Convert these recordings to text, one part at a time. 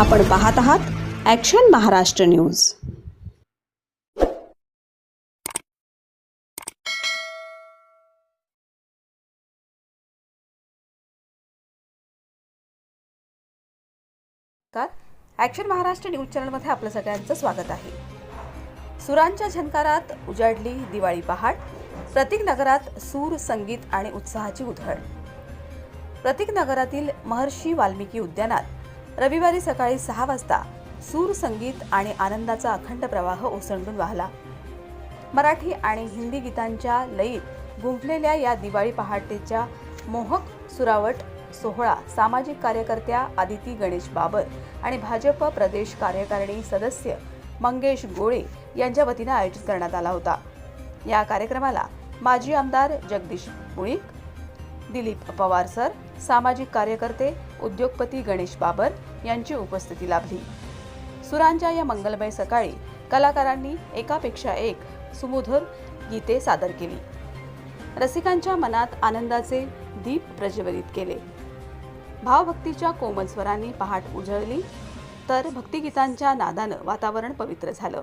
आपण पाहत आहात ॲक्शन महाराष्ट्र न्यूज नमस्कार. ॲक्शन महाराष्ट्र न्यूज चॅनलमध्ये आपलं सगळ्यांचं स्वागत आहे. सुरांच्या झंकारात उजाडली दिवाळी पहाट प्रतीक नगरात सूर संगीत आणि उत्साहाची उधळ प्रतीक नगरातील महर्षी वाल्मिकी उद्यानात रविवारी सकाळी सहा वाजता सूर संगीत आणि आनंदाचा अखंड प्रवाह ओसंडून वाहला. मराठी आणि हिंदी गीतांच्या लयीत गुंफलेल्या या दिवाळी पहाटेच्या मोहक सुरावट सोहळा सामाजिक कार्यकर्त्या आदिती गणेश बाबर आणि भाजप प्रदेश कार्यकारिणी सदस्य मंगेश गोळे यांच्या वतीनं आयोजित करण्यात आला होता. या कार्यक्रमाला माजी आमदार जगदीश मुळीक दिलीप पवार सर सामाजिक कार्यकर्ते उद्योगपती गणेश बाबर यांची उपस्थिती लाभली. सुरांच्या या मंगलमय सकाळी कलाकारांनी एकापेक्षा एक सुमधुर गीते सादर केली. रसिकांच्या मनात आनंदाचे दीप प्रज्वलित केले. भावभक्तीच्या कोमल स्वरांनी पहाट उजळली तर भक्तिगीतांच्या नादानं वातावरण पवित्र झालं.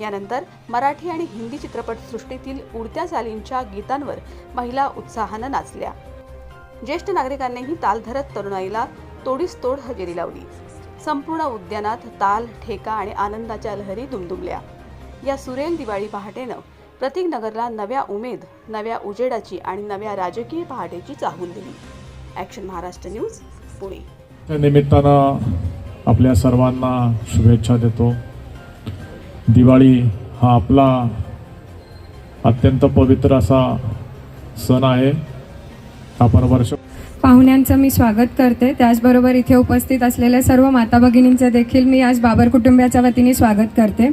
यानंतर मराठी आणि हिंदी चित्रपटसृष्टीतील उडत्या चालींच्या गीतांवर महिला उत्साहानं नाचल्या. ज्येष्ठ नागरिकांनीही ताल धरत तरुणाईला तोडीस तोड हजेरी लावली. संपूर्ण उद्यानात ताल ठेका आणि आनंदाच्या लहरी दुमदुमल्या. या सुरेल दिवाळी पहाटेनं प्रतीक नगरला नव्या उमेद नव्या उजेडाची आणि नव्या राजकीय पहाटेची चाहूल दिली. Action Maharashtra news Pune. त्या निमित्तानं आपल्या सर्वांना शुभेच्छा देतो. दिवाळी हा आपला अत्यंत पवित्र असा सण आहे. पाहुण्यांचं मी स्वागत करते. त्याचबरोबर इथे उपस्थित असलेल्या सर्व माता भगिनींचं देखील मी आज बाबर कुटुंबियाच्या वतीने स्वागत करते.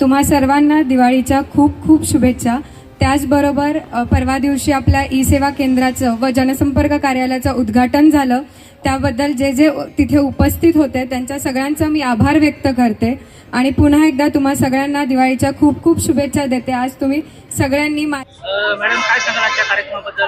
तुम्हा सर्वांना दिवाळीच्या खूप खूप शुभेच्छा. त्याचबरोबर परवा दिवशी आपल्या ई सेवा केंद्राचं व जनसंपर्क कार्यालयाचं उद्घाटन झालं. त्याबद्दल जे जे तिथे उपस्थित होते त्यांच्या सगळ्यांचा मी आभार व्यक्त करते. आणि पुन्हा एकदा तुम्हा सगळ्यांना दिवाळीच्या खूप खूप शुभेच्छा देते. आज तुम्ही सगळ्यांनी मॅडम काय सांगाल आजच्या कार्यक्रमाबद्दल?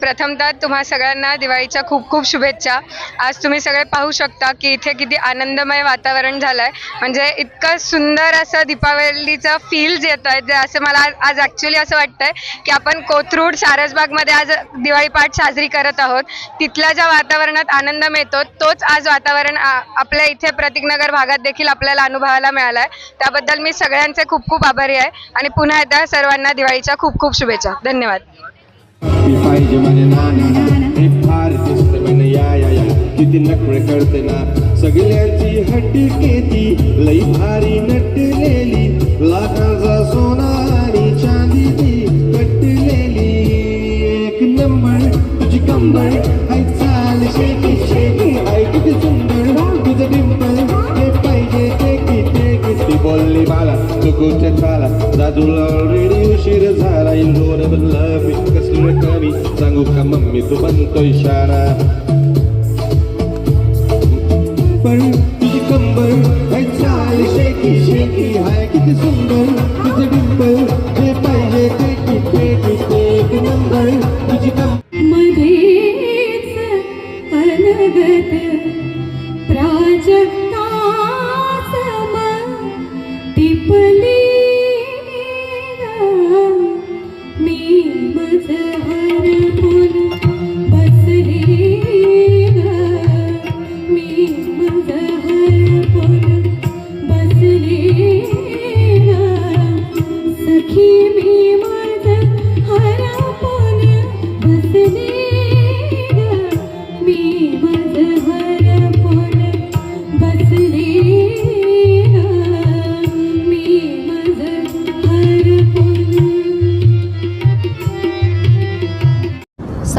प्रथमतः तुम्हा सगळ्यांना दिवाळीच्या खूप खूप शुभेच्छा. आज तुम्ही सगळे पाहू शकता की इथे किती आनंदमय वातावरण झालं आहे म्हणजे इतकं सुंदर असं दीपावलीचं फील्स येत आहे जे असं मला आज- आज ॲक्च्युली असं वाटतंय की आपण कोथरूड सारसबागमध्ये आज दिवाळी पाठ साजरी करत आहोत. तिथल्या ज्या वातावरणात आनंद मिळतो तोच आज वातावरण आपल्या इथे प्रतिकनगर भागात देखील आपल्याला अनुभवायला मिळाला आहे त्याबद्दल मी सगळ्यांचे खूप खूप आभारी आहे. आणि पुन्हा एकदा सर्वांना दिवाळीच्या खूप खूप शुभेच्छा. धन्यवाद. या किती नखरे कळते ना. सगळ्यांची हट्टी केती लई भारी नटलेली. लाखाचा सोना आणि चांदी ती कटलेली. एक नंबर तुझी कंबर हाय चाल शेकी शेकी हाय किती सुंदर. तुझं डिंपल हे पाहिजे ते किती किती बोलली मला तू कुठे दादूला ऑलरेडी उशीर झाला. इंदोर बनला कसलं कमी. सांगू का मम्मी तू बनतो इशारा पण तुझी कंबर